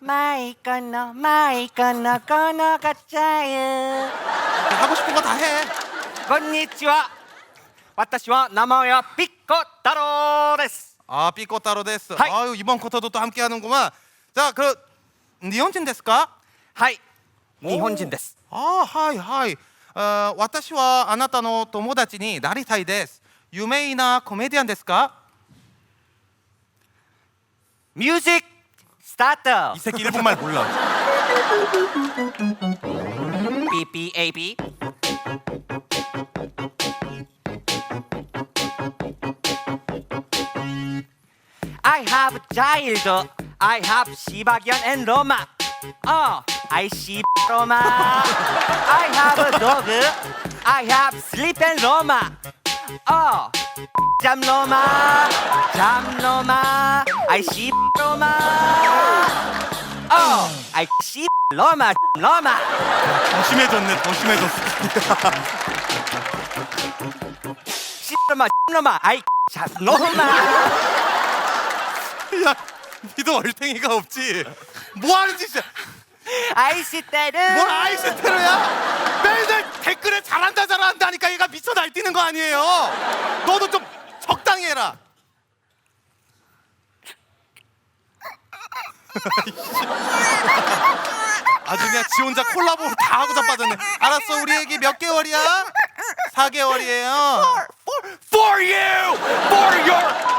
마이 건너 마이 건너 건너가자요 하고 싶은 거 다 해. こんにちは私は名前はピッコ太郎です 아 삐꼬따로 데스. 하이. 아유 이번 쿼터도 또 함께 하는구만. 자 그럼 니혼진 데스까? はい日本人です 아 하이 하이. 어, 私はあなたの友達になりたいです。有名なコメディアンですか？ミュージック 스타트. 이 새끼 일본말 몰라. B B A B. I have a child. I have 시바견 and 로마. 어, I see 로마. I have a dog. I have sleep and 로마. 어, 잠 로마. 잠 로마. I 시 로마 어 I 시 로마 로마 더 심해졌네. 더 심해졌어. 씨 로마 씨 로마 아이 잡로마 야, 니도 얼탱이가 없지. 뭐 하는 짓이야? 아이 씨 때는 뭘 아이스테로야? 맨날 댓글에 잘한다 잘한다 하니까 얘가 미쳐 날뛰는 거 아니에요? 너도 좀 적당히 해라. 아주 그냥 지 혼자 콜라보 다 하고 자빠졌네. 알았어, 우리 애기 몇 개월이야? 4개월이에요.